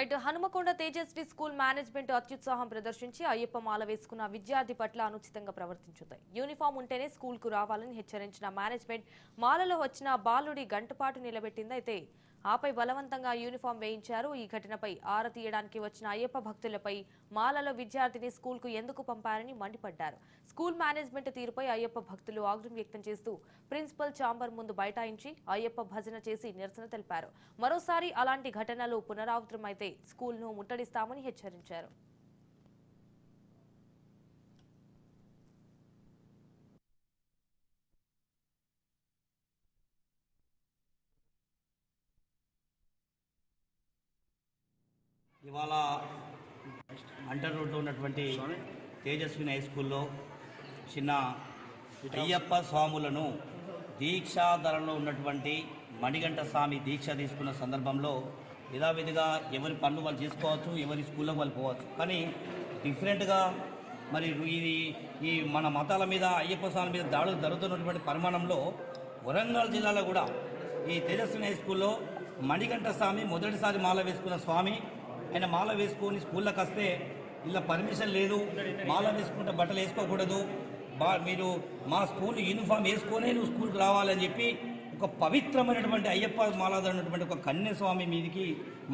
Right Hanumakonda Tejaswi school management అత్యుత్సాహం ప్రదర్శించి అయ్యప్ప మాల వేసుకున్న విద్యార్థి పట్ల అనుచితంగా ప్రవర్తించుతాయి. యూనిఫామ్ ఉంటేనే స్కూల్కు రావాలని హెచ్చరించిన మేనేజ్మెంట్ మాలలో వచ్చిన బాలుడి గంటపాటు నిలబెట్టింది. అయితే ఆపై బలవంతంగా యూనిఫామ్ వేయించారు. ఈ ఘటనపై ఆర తీయడానికి వచ్చిన అయ్యప్ప భక్తులపై మాలలో విద్యార్థిని స్కూల్కు ఎందుకు పంపారని మండిపడ్డారు. స్కూల్ మేనేజ్మెంట్ తీరుపై అయ్యప్ప భక్తులు ఆగ్రహం వ్యక్తం చేస్తూ ప్రిన్సిపల్ చాంబర్ ముందు బైఠాయించి అయ్యప్ప భజన చేసి నిరసన తెలిపారు. మరోసారి అలాంటి ఘటనలు పునరావృతమైతే స్కూల్ను ముట్టడిస్తామని హెచ్చరించారు. ఇవాళ అంటర్ రోడ్లో ఉన్నటువంటి తేజస్విని హై స్కూల్లో చిన్న అయ్యప్ప స్వాములను దీక్షాధరంలో ఉన్నటువంటి మణిగంట స్వామి దీక్ష తీసుకున్న సందర్భంలో యథావిధిగా ఎవరి పనులు వాళ్ళు చేసుకోవచ్చు ఎవరి స్కూల్లోకి వాళ్ళు పోవచ్చు. కానీ డిఫరెంట్గా మరి ఇది ఈ మన మతాల మీద అయ్యప్ప స్వామి మీద దాడులు జరుగుతున్నటువంటి పరిమాణంలో వరంగల్ జిల్లాలో కూడా ఈ తేజస్విని హై స్కూల్లో మణిగంట స్వామి మొదటిసారి మాల వేసుకున్న స్వామి ఆయన మాల వేసుకొని స్కూల్లోకి వస్తే ఇలా పర్మిషన్ లేదు. మాల వేసుకుంటే బట్టలు వేసుకోకూడదు. బా మీరు మా స్కూల్ యూనిఫామ్ వేసుకొనే నువ్వు స్కూల్కి రావాలని చెప్పి ఒక పవిత్రమైనటువంటి అయ్యప్ప మాలాధరమైనటువంటి ఒక కన్యస్వామి మీదికి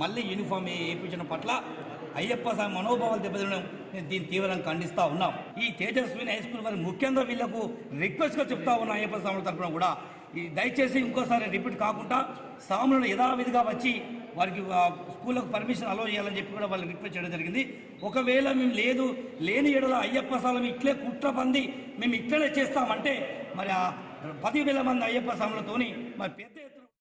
మళ్ళీ యూనిఫామ్ వేయించడం పట్ల అయ్యప్ప స్వామి మనోభావాలు దెబ్బతినడం నేను దీన్ని తీవ్రంగా ఖండిస్తూ ఉన్నాం. ఈ తేజస్విని హై స్కూల్ వారి ముఖ్యంగా వీళ్ళకు రిక్వెస్ట్గా చెప్తా ఉన్నా అయ్యప్ప స్వాముల తరపున కూడా. ఈ దయచేసి ఇంకోసారి రిపీట్ కాకుండా స్వాములను యథావిధిగా వచ్చి వారికి స్కూళ్ళకు పర్మిషన్ అలో చేయాలని చెప్పి కూడా వాళ్ళు రిక్వెస్ట్ చేయడం జరిగింది. ఒకవేళ మేము లేదు లేని ఏడుల అయ్యప్ప స్వామి ఇట్లే కుట్ర పంది మేము ఇట్లనే చేస్తామంటే మరి ఆ పదివేల మంది అయ్యప్ప స్వాములతోని మరి పెద్ద